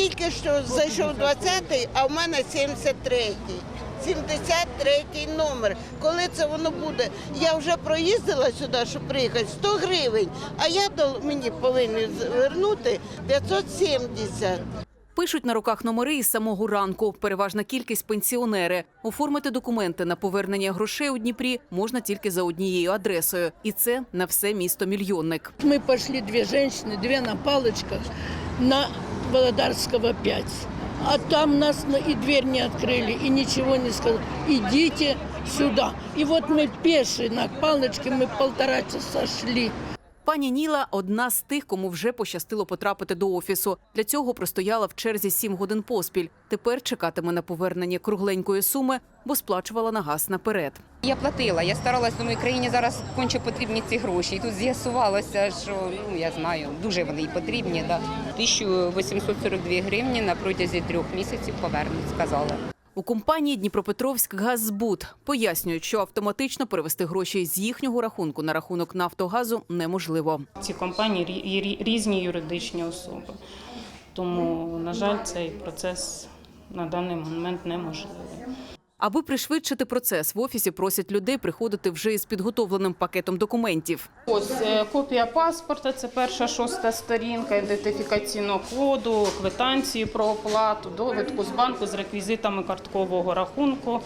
тільки що зайшов 20-й, а в мене 73-й. 73-й номер. Коли це воно буде? Я вже проїздила сюди, щоб приїхати, 100 гривень, а я дол- мені повинні вернути 570. Пишуть на руках номери із самого ранку. Переважна кількість пенсіонери. Оформити документи на повернення грошей у Дніпрі можна тільки за однією адресою, і це на все місто мільйонник. Мы пошли две женщины, две на палочках на Володарского 5. А там нас на- и дверь не открыли, и ничего не сказали. Идите сюда. И вот мы пешие на палочке, мы полтора часа шли. Пані Ніла одна з тих, кому вже пощастило потрапити до офісу. Для цього простояла в черзі сім годин поспіль. Тепер чекатиме на повернення кругленької суми, бо сплачувала на газ наперед. Я платила, я старалась, думаю, країні зараз конче потрібні ці гроші. І тут з'ясувалося, що ну я знаю, дуже вони й потрібні. Да. 1842 гривні на протязі трьох місяців повернуть, сказали. У компанії Дніпропетровськ Газбут пояснюють, що автоматично перевести гроші з їхнього рахунку на рахунок Нафтогазу неможливо. Ці компанії різні юридичні особи. Тому, на жаль, цей процес на даний момент неможливий. Аби пришвидшити процес, в офісі просять людей приходити вже із підготовленим пакетом документів. Ось е, копія паспорта, це перша шоста сторінка, ідентифікаційного коду, квитанції про оплату, довідку з банку з реквізитами карткового рахунку.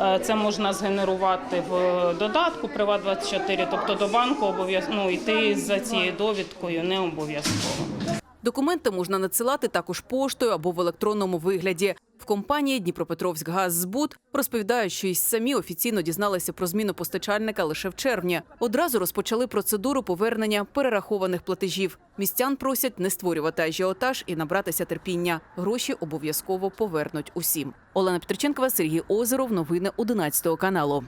Е, Це можна згенерувати в додатку Приват24, тобто до банку обов'язково ну, йти за цією довідкою не обов'язково. Документи можна надсилати також поштою або в електронному вигляді. В компанії Дніпропетровськ Газзбут розповідають, що й самі офіційно дізналися про зміну постачальника лише в червні. Одразу розпочали процедуру повернення перерахованих платежів. Містян просять не створювати ажіотаж і набратися терпіння. Гроші обов'язково повернуть усім. Олена Петриченкова, Сергій Озеров. Новини 11 каналу.